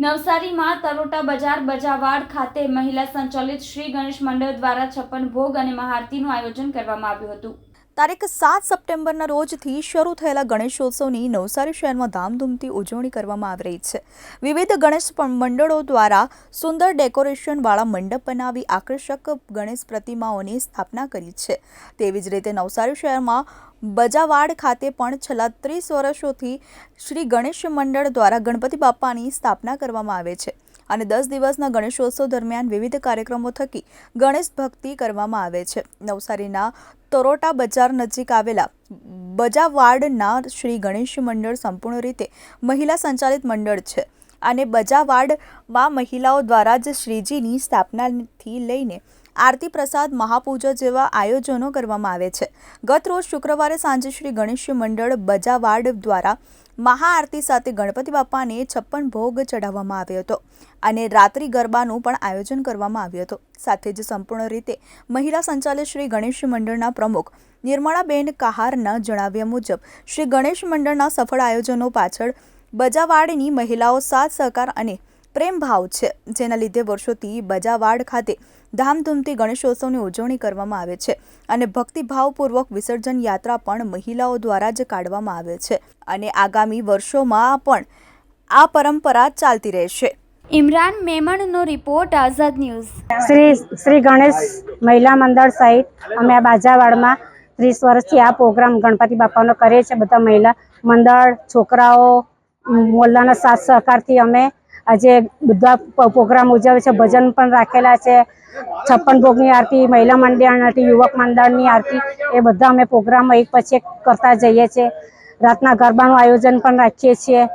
નવસારીમાં તરોટા બજાર બજાવાડ ખાતે મહિલા સંચાલિત શ્રી ગણેશ મંડળ દ્વારા છપ્પન ભોગ અને મહાઆરતીનું આયોજન કરવામાં આવ્યું હતું. તારીખ સાત સપ્ટેમ્બરના રોજથી શરૂ થયેલા ગણેશોત્સવની નવસારી શહેરમાં ધામધૂમથી ઉજવણી કરવામાં આવી રહી છે. વિવિધ ગણેશ મંડળો દ્વારા સુંદર ડેકોરેશનવાળા મંડપ બનાવી આકર્ષક ગણેશ પ્રતિમાઓની સ્થાપના કરી છે. તેવી જ રીતે નવસારી શહેરમાં બજાવાડ ખાતે પણ છેલ્લા ત્રીસ વર્ષોથી શ્રી ગણેશ મંડળ દ્વારા ગણપતિ બાપ્પાની સ્થાપના કરવામાં આવે છે. અને દસ દિવસના ગણેશોત્સવ દરમિયાન વિવિધ કાર્યક્રમો થકી ગણેશ ભક્તિ કરવામાં આવે છે. નવસારીના તરોટા બજાર નજીક આવેલા બજાવાડના શ્રી ગણેશ મંડળ સંપૂર્ણ રીતે મહિલા સંચાલિત મંડળ છે અને બજાવાડમાં મહિલાઓ દ્વારા જ શ્રીજીની સ્થાપનાથી લઈને આરતી પ્રસાદ મહાપૂજા જેવા આયોજનો કરવામાં આવે છે. ગત રોજ શુક્રવારે સાંજે શ્રી ગણેશ મંડળ બજાવાડ દ્વારા મહાઆરતી સાથે ગણપતિ બાપાને છપ્પન ભોગ ચઢાવવામાં આવ્યો હતો અને રાત્રિ ગરબાનું પણ આયોજન કરવામાં આવ્યું હતું. સાથે જ સંપૂર્ણ રીતે મહિલા સંચાલિત શ્રી ગણેશ મંડળના પ્રમુખ નિર્મળાબેન કહારના જણાવ્યા મુજબ, શ્રી ગણેશ મંડળના સફળ આયોજનો પાછળ બજાવાડની મહિલાઓ સાથ સહકાર અને પ્રેમ ભાવ છે જેના લીધે વર્ષોથી બજાવાડ ખાતે ધામધૂમથી ગણેશોત્સવની ઉજવણી કરવામાં આવે છે અને ભક્તિભાવપૂર્વક વિસર્જન યાત્રા પણ મહિલાઓ દ્વારા જ કાઢવામાં આવે છે અને આગામી વર્ષોમાં પણ આ પરંપરા ચાલતી રહેશે. ઇમરાન મેમણનો રિપોર્ટ આઝાદ ન્યૂઝ. શ્રી શ્રી ગણેશ મહિલા મંડળ સહિત અમે આ બાજાવાડમાં ત્રીસ વર્ષથી આ પ્રોગ્રામ ગણપતિ બાપાનો કરીએ છીએ. બધા મહિલા મંડળ છોકરાઓ મોલ્લાના સાથ સહકારથી અમે આજે બધા પ્રોગ્રામ ઉજવે છે, ભજન પણ રાખેલા છે. છપ્પન ભોગની આરતી, મહિલા મંડળની યુવક મંડળની આરતી, એ બધા અમે પ્રોગ્રામ એક પછી એક કરતા જઈએ છીએ. રાતના ગરબાનું આયોજન પણ રાખીએ છીએ.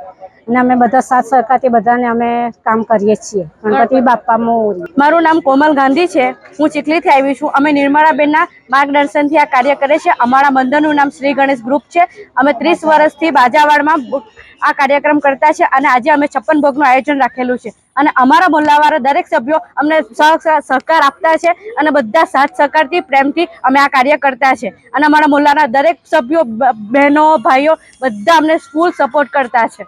અને અમે બધા સાથ સહકારથી બધાને અમે કામ કરીએ છીએ. ગણપતિ બાપા મોરી. મારું નામ કોમલ ગાંધી છે. હું ચીખલીથી આવી છું. અમે નિર્મળાબેનના માર્ગદર્શનથી આ કાર્ય કરે છે અમારા મંદિરનું નામ શ્રી ગણેશ ગ્રુપ છે. અમે ત્રીસ વર્ષથી બાજાવાડમાં આ કાર્યક્રમ કરતા છે અને આજે અમે છપ્પન ભોગનું આયોજન રાખેલું છે. અને અમારા મોલ્લાવાળા દરેક સભ્યો અમને સહ- સહ- સહકાર આપતા છે અને બધા સાથ સહકારથી પ્રેમથી અમે આ કાર્ય કરતા છે. અને અમારા મોલ્લાના દરેક સભ્યો બહેનો ભાઈઓ બધા અમને ફૂલ સપોર્ટ કરતા છે.